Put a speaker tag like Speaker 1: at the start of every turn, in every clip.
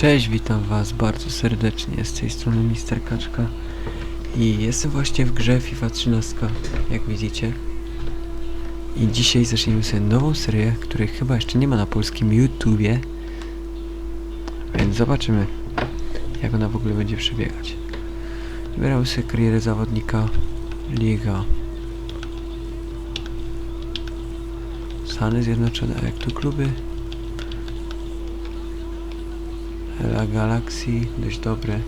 Speaker 1: Cześć, witam was bardzo serdecznie, z tej strony Mister Kaczka i jestem właśnie w grze FIFA 13, jak widzicie. I dzisiaj zaczniemy sobie nową serię, której chyba jeszcze nie ma na polskim YouTubie, więc zobaczymy, jak ona w ogóle będzie przebiegać. Wybieramy sobie karierę zawodnika, liga. Stany Zjednoczone, jak tu kluby? LA Galaxy, dość dobre.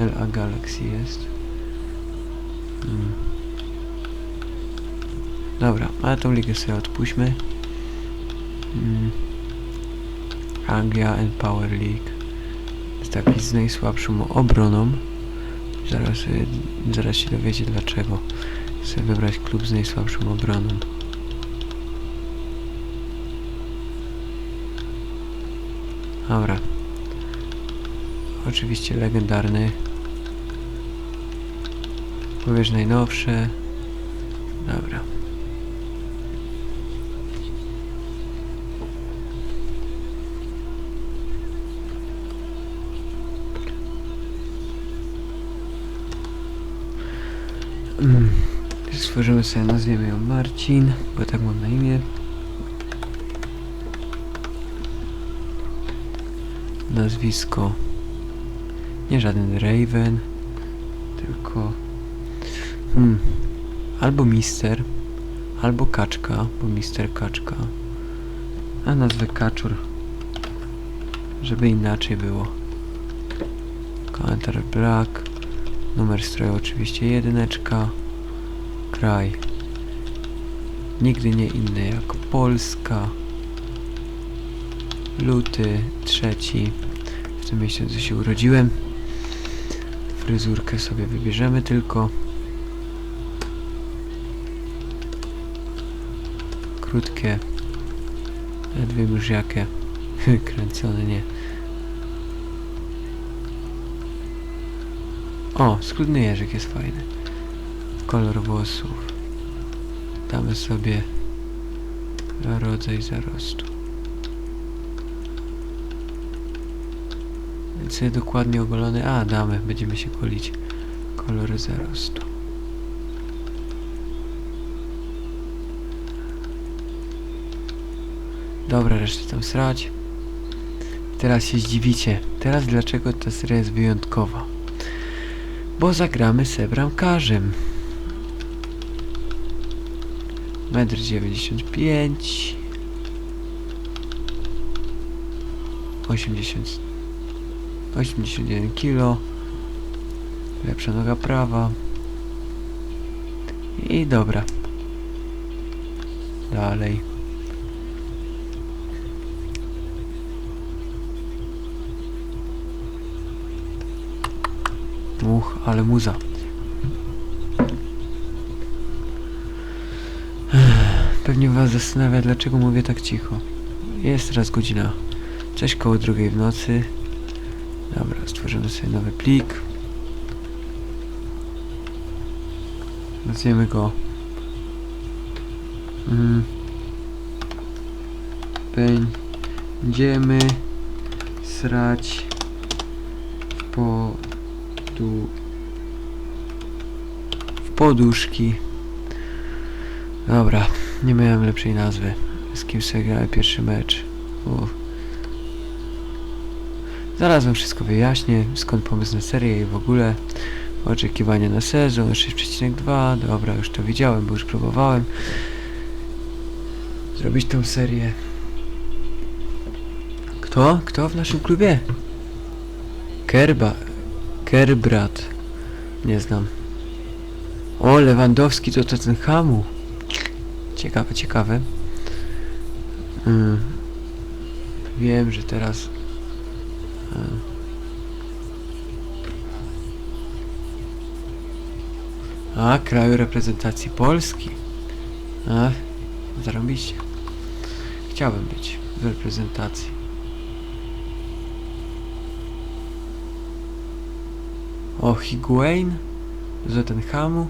Speaker 1: LA Galaxy jest. Mm. Dobra, ale tą ligę sobie odpuśćmy. Mm. Anglia and Power League. Jest taki z najsłabszą obroną. Zaraz, y, zaraz się dowiecie dlaczego. Chcę wybrać klub z najsłabszą obroną. Dobra. Oczywiście legendarny. Powiesz najnowsze. Dobra. Mm. Stworzymy sobie, nazwiemy ją Marcin, bo tak mam na imię. Nazwisko nie żaden Raven, tylko hmm, albo Mister, albo Kaczka, bo Mister Kaczka, a nazwę Kaczur, żeby inaczej było. Counter Black, numer stroju oczywiście jedyneczka, kraj, nigdy nie inny jak Polska, luty trzeci, w tym miesiącu się urodziłem. Fryzurkę sobie wybierzemy tylko. Krótkie. Nawet wiem już jakie. Kręcone nie. O, skrótny jeżyk jest fajny. Kolor włosów. Damy sobie rodzaj zarostu. Więc dokładnie ogolony. A, damy, będziemy się golić. Kolor zarostu. Dobra, resztę tam srać. Teraz się zdziwicie. Teraz dlaczego ta seria jest wyjątkowa? Bo zagramy z bramkarzem. Metr 95 80 81 kg lepsza noga prawa i dobra. Dalej. Uch, ale muza Pewnie was zastanawia dlaczego mówię tak cicho. Jest teraz godzina. Cześć koło drugiej w nocy Dobra, stworzymy sobie nowy plik. Nazwiemy go mm, Będziemy srać w podu w poduszki. Dobra, nie miałem lepszej nazwy. Z kim sobie grałem pierwszy mecz. Zaraz wam wszystko wyjaśnię, skąd pomysł na serię i w ogóle oczekiwania na sezon 6,2, dobra, już to widziałem, bo już próbowałem zrobić tą serię. Kto? Kto w naszym klubie? Kerba... Kerbrat. Nie znam. O, Lewandowski to Tottenhamu. Ciekawe, ciekawe. Mm. Wiem, że teraz A, kraju reprezentacji Polski. A, zarobiście. Chciałbym być w reprezentacji. O, Higuain? Z Tottenhamu?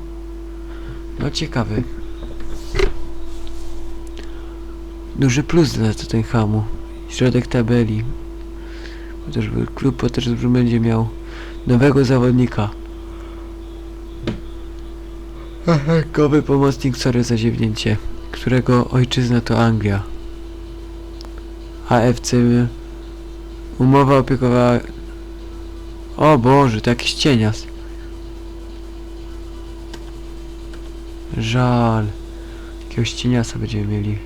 Speaker 1: No ciekawy. Duży plus dla Tottenhamu. Środek tabeli. Chociaż klub Pottersburg będzie miał nowego zawodnika. Kowy pomocnik, sorry za ziewnięcie, którego ojczyzna to Anglia. AFC umowa opiekowała... O Boże, to jakiś cienias. Żal. Jakiegoś cieniasa będziemy mieli.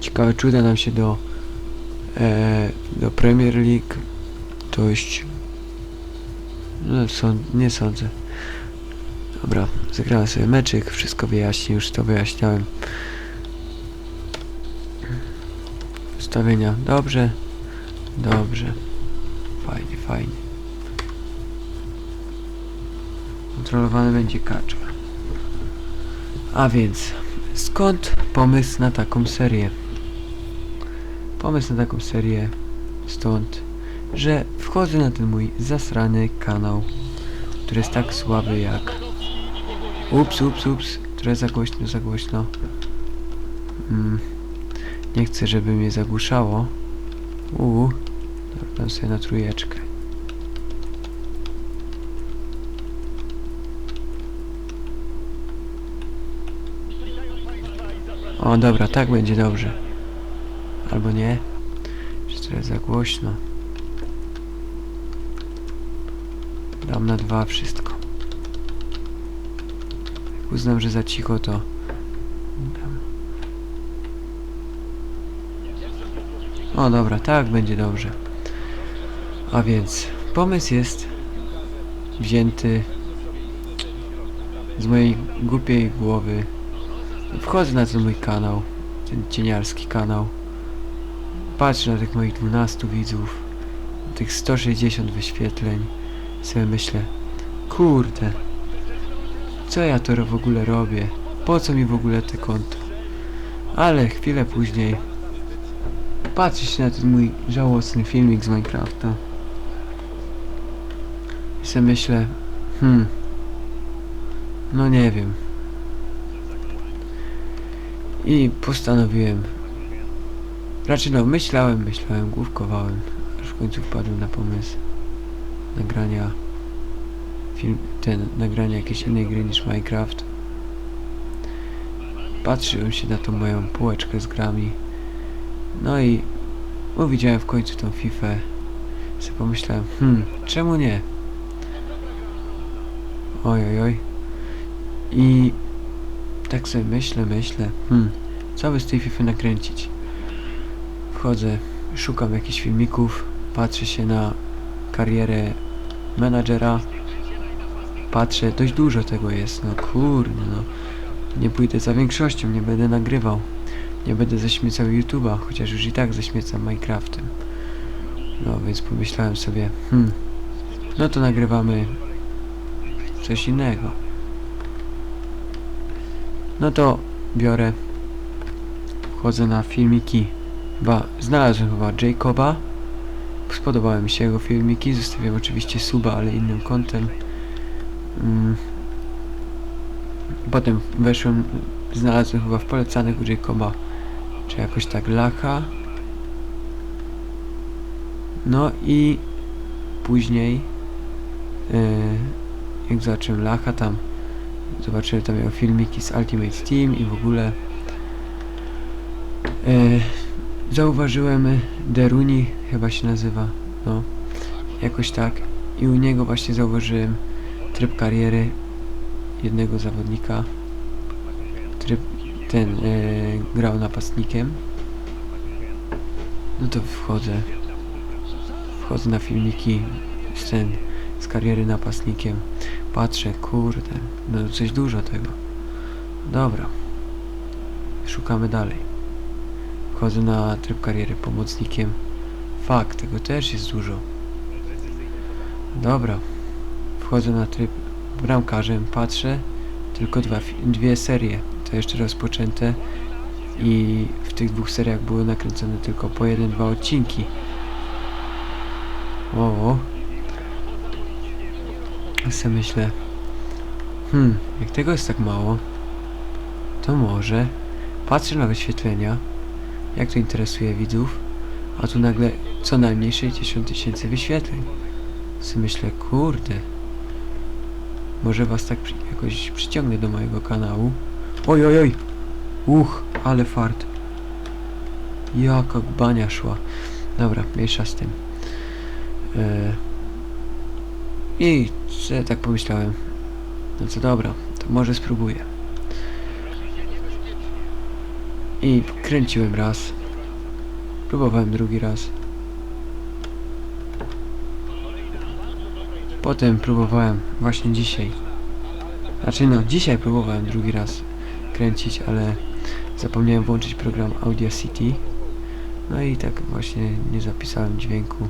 Speaker 1: Ciekawe, czy uda nam się do do Premier League dojść. No, nie sądzę. Dobra, zagrałem sobie meczyk, wszystko wyjaśnię, już to wyjaśniałem. Ustawienia, dobrze, dobrze, fajnie, fajnie. Kontrolowany będzie kaczka. A więc, skąd pomysł na taką serię? Pomysł na taką serię stąd, że wchodzę na ten mój zasrany kanał, który jest tak słaby jak... Ups, ups, ups, trochę za głośno, za głośno. Mm. Nie chcę, żeby mnie zagłuszało. Uuu, dam sobie na trójeczkę. O, dobra, tak będzie dobrze. Albo nie. Czy to jest za głośno? Dam na dwa wszystko. Jak uznam, że za cicho to... O dobra, tak będzie dobrze. A więc pomysł jest wzięty z mojej głupiej głowy. Wchodzę na ten mój kanał, ten cieniarski kanał. Patrzę na tych moich 12 widzów, tych 160 wyświetleń. Sobie myślę, kurde, co ja to w ogóle robię? Po co mi w ogóle te konto? Ale chwilę później patrzę się na ten mój żałosny filmik z Minecrafta. I sobie myślę, hmm, no nie wiem. I postanowiłem Raczej no, myślałem, myślałem, główkowałem, aż w końcu wpadłem na pomysł nagrania film, ten, nagrania jakiejś innej gry niż Minecraft. Patrzyłem się na tą moją półeczkę z grami. No i widziałem w końcu tą FIFA. Sobie pomyślałem, hmm, czemu nie? Oj, oj, oj. I tak sobie myślę, myślę, hmm, co by z tej FIFA nakręcić? Wchodzę, szukam jakichś filmików, patrzę się na karierę menadżera. Patrzę, dość dużo tego jest, no kurde, no. Nie pójdę za większością, nie będę nagrywał. Nie będę zaśmiecał YouTube'a, chociaż już i tak zaśmiecam Minecraftem. No więc pomyślałem sobie, hmm, no to nagrywamy coś innego. No to biorę, wchodzę na filmiki Ba, znalazłem chyba Jacoba. Spodobały mi się jego filmiki. Zostawiam oczywiście suba, ale innym kątem. Mm. Potem weszłem, znalazłem chyba w polecanych u Jacoba, czy jakoś tak Lacha. No i później, yy, jak zobaczyłem Lacha tam, zobaczyłem tam miał filmiki z Ultimate Team i w ogóle. Yy, zauważyłem y, Deruni, chyba się nazywa, no, jakoś tak. I u niego właśnie zauważyłem tryb kariery jednego zawodnika. Tryb ten e, grał napastnikiem. No to wchodzę. Wchodzę na filmiki z ten z kariery napastnikiem. Patrzę, kurde, no coś dużo tego. Dobra. Szukamy dalej. Wchodzę na tryb kariery pomocnikiem. Fakt, tego też jest dużo. Dobra. Wchodzę na tryb bramkarzem, patrzę. Tylko dwa, dwie serie. To jeszcze rozpoczęte. I w tych dwóch seriach były nakręcone tylko po jeden, dwa odcinki. O, ja sobie myślę. Hmm, jak tego jest tak mało, to może patrzę na wyświetlenia jak to interesuje widzów. A tu nagle co najmniej 60 tysięcy wyświetleń. Sobie myślę, kurde. Może was tak przy, jakoś przyciągnę do mojego kanału. Oj, oj, oj. Uch, ale fart. Jaka bania szła. Dobra, mniejsza z tym. E... I tak pomyślałem. No co dobra, to może spróbuję. I kręciłem raz. Próbowałem drugi raz. Potem próbowałem właśnie dzisiaj. Znaczy no, dzisiaj próbowałem drugi raz kręcić, ale zapomniałem włączyć program Audacity. No i tak właśnie nie zapisałem dźwięku.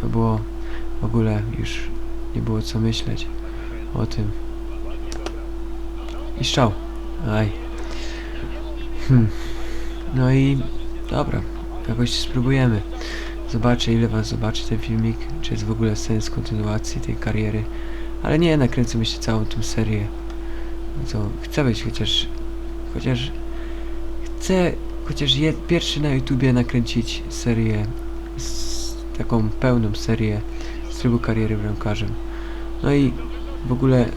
Speaker 1: To było w ogóle już nie było co myśleć o tym. I strzał. Aj. Hmm. No i dobra, jakoś spróbujemy. Zobaczę ile was zobaczy ten filmik, czy jest w ogóle sens kontynuacji tej kariery. Ale nie, nakręcę myślę całą tą serię. No Co, chcę być chociaż, chociaż, chcę chociaż je, pierwszy na YouTubie nakręcić serię, z, taką pełną serię z trybu kariery bramkarzem. No i w ogóle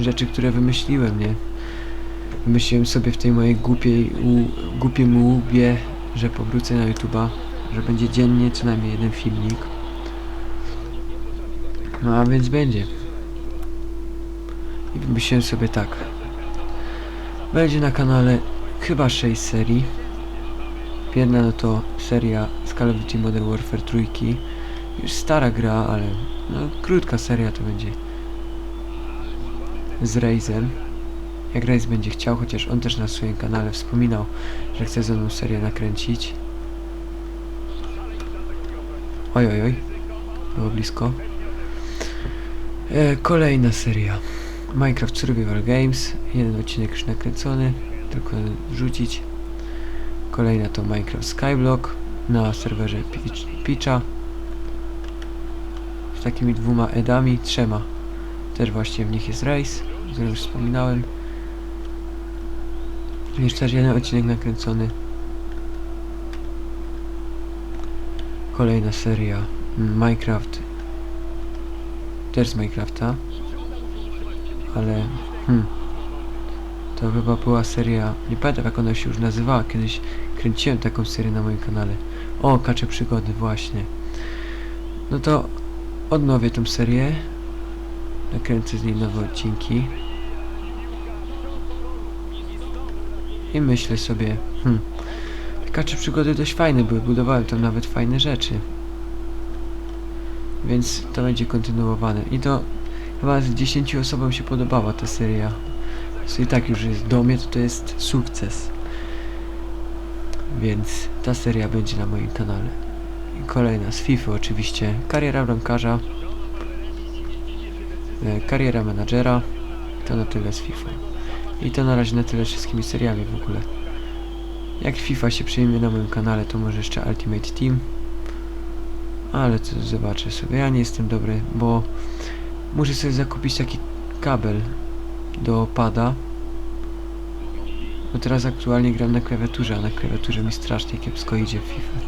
Speaker 1: rzeczy, które wymyśliłem, nie? Wymyśliłem sobie w tej mojej głupiej, u, głupim łbie, że powrócę na YouTuba, że będzie dziennie co najmniej jeden filmik. No a więc będzie. I wymyśliłem sobie tak. Będzie na kanale chyba 6 serii. Jedna no to seria z Call of Duty Modern Warfare trójki. Już stara gra, ale no krótka seria to będzie z Razem. Jak Raze będzie chciał, chociaż on też na swoim kanale wspominał, że chce ze mną serię nakręcić. Oj, oj, oj. Było blisko. E, kolejna seria. Minecraft Survival Games. Jeden odcinek już nakręcony. Tylko wrzucić. Kolejna to Minecraft Skyblock na serwerze Pitch- Pitcha. Z takimi dwoma edami, trzema. Też właśnie w nich jest Race, o którym już wspominałem. Jeszcze też jeden odcinek nakręcony. Kolejna seria Minecraft. Też z Minecrafta. Ale hmm, to chyba była seria, nie pamiętam jak ona się już nazywała, kiedyś kręciłem taką serię na moim kanale. O, Kacze Przygody, właśnie. No to odnowię tą serię. Nakręcę z niej nowe odcinki. I myślę sobie, te Kacze Przygody dość fajne były, budowałem tam nawet fajne rzeczy. Więc to będzie kontynuowane. I to chyba z 10 osobom się podobała ta seria. Co i tak już jest do mnie, to to jest sukces. Więc ta seria będzie na moim kanale. I kolejna z FIFA oczywiście. Kariera bramkarza. E, kariera menadżera. To na tyle z FIFA. I to na razie na tyle wszystkimi seriami w ogóle. Jak FIFA się przyjmie na moim kanale, to może jeszcze Ultimate Team. Ale to zobaczę sobie. Ja nie jestem dobry, bo muszę sobie zakupić taki kabel do pada. Bo teraz aktualnie gram na klawiaturze, a na klawiaturze mi strasznie kiepsko idzie w FIFA.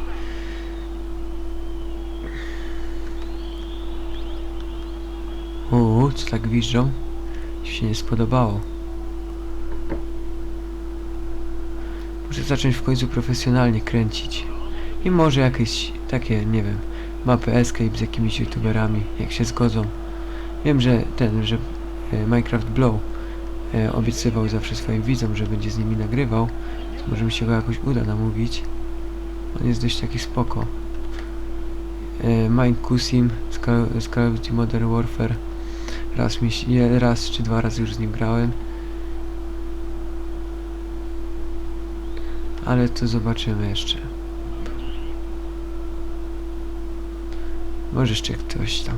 Speaker 1: Uuu, co tak gwiżdżą? Mi się nie spodobało. Zacząć w końcu profesjonalnie kręcić. I może jakieś takie, nie wiem, mapy escape z jakimiś youtuberami, jak się zgodzą. Wiem, że ten, że e, Minecraft Blow e, obiecywał zawsze swoim widzom, że będzie z nimi nagrywał. Więc może mi się go jakoś uda namówić. On jest dość taki spoko. E, Mine Kusim z Call, of Duty Modern Warfare. Raz, mi, raz czy dwa razy już z nim grałem. Ale to zobaczymy jeszcze. Może jeszcze ktoś tam.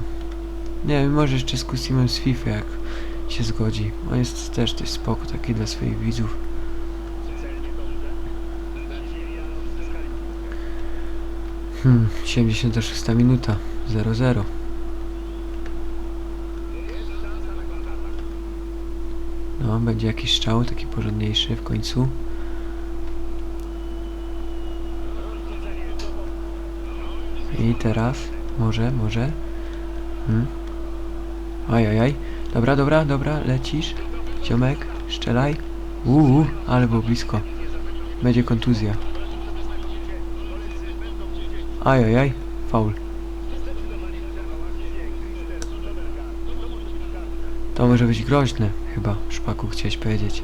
Speaker 1: Nie wiem, może jeszcze z Kusimem z FIFA jak się zgodzi. On jest też dość spoko taki dla swoich widzów. Hmm, 76 minuta, 0-0. No, będzie jakiś strzał, taki porządniejszy w końcu. I teraz, może, może. Hmm. Ajajaj. Dobra, dobra, dobra, lecisz. Ziomek, strzelaj. Uuu, ale było blisko. Będzie kontuzja. Ajajaj, faul. To może być groźne, chyba, szpaku chciałeś powiedzieć.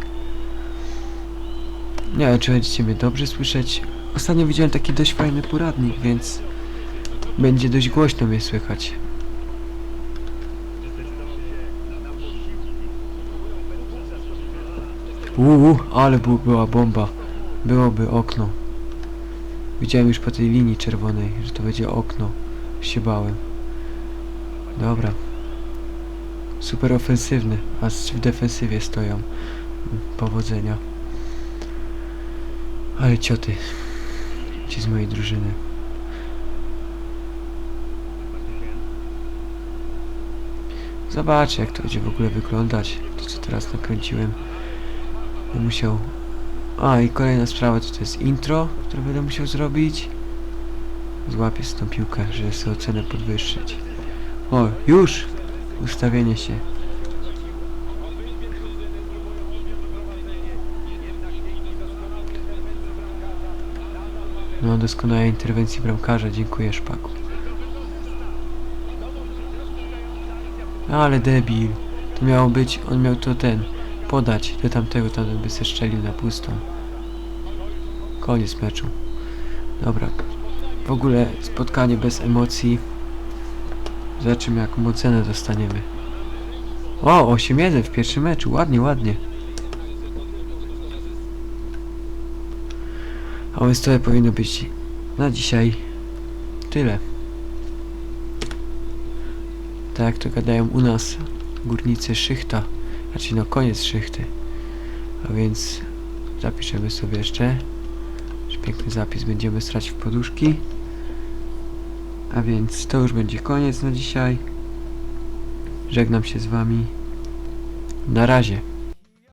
Speaker 1: Nie wiem, czy będziecie mnie dobrze słyszeć. Ostatnio widziałem taki dość fajny poradnik, więc będzie dość głośno mnie słychać. Uuu, ale była bomba. Byłoby okno. Widziałem już po tej linii czerwonej, że to będzie okno. Się bałem. Dobra. Super ofensywny, a w defensywie stoją. Powodzenia. Ale cioty. Ci z mojej drużyny. Zobaczę jak to będzie w ogóle wyglądać. To co teraz nakręciłem. Będę musiał... A i kolejna sprawa to, to jest intro, które będę musiał zrobić. Złapię z tą piłkę, żeby sobie ocenę podwyższyć. O, już! Ustawienie się. No, doskonałej interwencji bramkarza. Dziękuję, Szpaku. Ale debil. To miało być, on miał to ten, podać do tamtego, tam by se strzelił na pustą. Koniec meczu. Dobra. W ogóle spotkanie bez emocji. Zobaczymy jaką ocenę dostaniemy. O, 8-1 w pierwszym meczu. Ładnie, ładnie. A więc to powinno być na dzisiaj tyle. Tak jak to gadają u nas górnicy szychta. Znaczy no koniec szychty. A więc zapiszemy sobie jeszcze. Piękny zapis będziemy strać w poduszki. A więc to już będzie koniec na dzisiaj. Żegnam się z wami. Na razie.